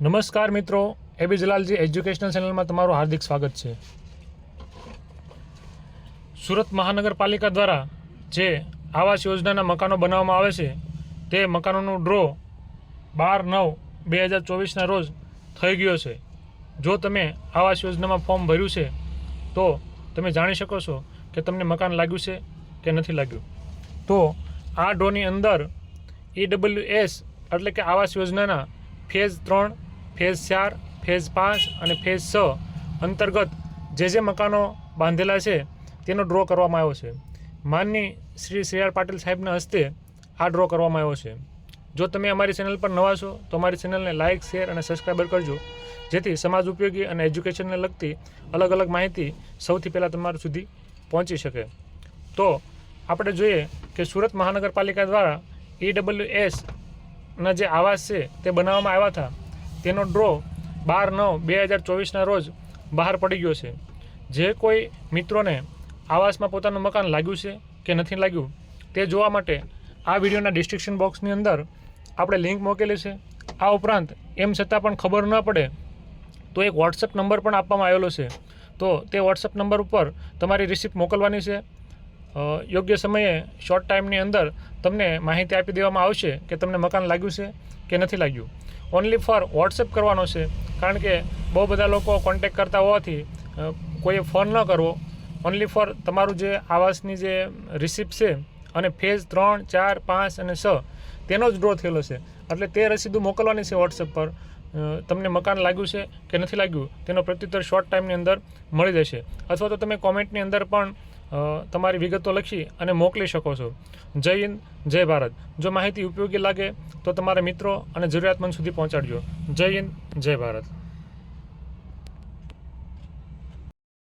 નમસ્કાર મિત્રો એબી જલાલજી એજ્યુકેશનલ ચેનલમાં તમારું હાર્દિક સ્વાગત છે. સુરત મહાનગરપાલિકા દ્વારા જે આવાસ યોજનાના મકાનો બનાવવામાં આવે છે, તે મકાનોનું ડ્રો બાર નવ બે હજાર ચોવીસના રોજ થઈ ગયો છે. જો તમે આવાસ યોજનામાં ફોર્મ ભર્યું છે, તો તમે જાણી શકો છો કે તમને મકાન લાગ્યું છે કે નથી લાગ્યું. તો આ ડ્રોની અંદર ઈડબ્લ્યુ એસ એટલે કે આવાસ યોજનાના ફેઝ ત્રણ ફેઝ ચાર, ફેઝ પાંચ અને ફેઝ છ અંતર્ગત જે જે મકાનો બાંધેલા છે, તેનો ડ્રો કરવામાં આવ્યો છે. માનની શ્રી શ્રી આર પાટીલ સાહેબના હસ્તે આ ડ્રો કરવામાં આવ્યો છે. જો તમે અમારી ચેનલ પર નવા છો, તો અમારી ચેનલને લાઇક શેર અને સબસ્ક્રાઈબર કરજો. જેથી સમાજ ઉપયોગી અને એજ્યુકેશનને લગતી અલગ અલગ માહિતી સૌથી પહેલાં તમારા સુધી પહોંચી શકે. તો આપણે જોઈએ કે સુરત મહાનગરપાલિકા દ્વારા ઈડબ્લ્યુ એસના જે આવાસ છે, તે બનાવવામાં આવ્યા હતા. તેનો ડ્રો બાર નવ બે હજાર ચોવીસના રોજ બહાર પડી ગયો છે. જે કોઈ મિત્રોને આવાસમાં પોતાનું મકાન લાગ્યું છે કે નથી લાગ્યું તે જોવા માટે આ વિડીયોના ડિસ્ક્રિપ્શન બોક્સની અંદર આપણે લિંક મોકેલી છે. આ ઉપરાંત એમ છતાં પણ ખબર ન પડે તો એક વોટ્સઅપ નંબર પણ આપવામાં આવેલો છે. તો તે વોટ્સઅપ નંબર ઉપર તમારી રિસિપ્ટ મોકલવાની છે. યોગ્ય સમયે શોર્ટ ટાઈમની અંદર તમને માહિતી આપી દેવામાં આવશે કે તમને મકાન લાગ્યું છે કે નથી લાગ્યું. ઓનલી ફોર વોટ્સએપ કરવાનો છે, કારણ કે બહુ બધા લોકો કોન્ટેક કરતા હોવાથી કોઈએ ફોન ન કરવો. ઓનલી ફોર તમારું જે આવાસની જે રિસિપ્ટ છે અને ફેઝ ત્રણ, ચાર, પાંચ અને છ, તેનો જ ડ્રો થયેલો છે. એટલે તે રસીદું મોકલવાની છે વોટ્સએપ પર. તમને મકાન લાગ્યું છે કે નથી લાગ્યું, તેનો પ્રત્યુત્તર શોર્ટ ટાઈમની અંદર મળી જશે. અથવા તો તમે કોમેન્ટની અંદર પણ તમારી વિગતો લખી અને મોકલી શકો છો. જય હિન્દ, જય ભારત. જો માહિતી ઉપયોગી લાગે તો તમારા મિત્રો અને જરૂરિયાતમંદ સુધી પહોંચાડજો. જય હિન્દ, જય ભારત.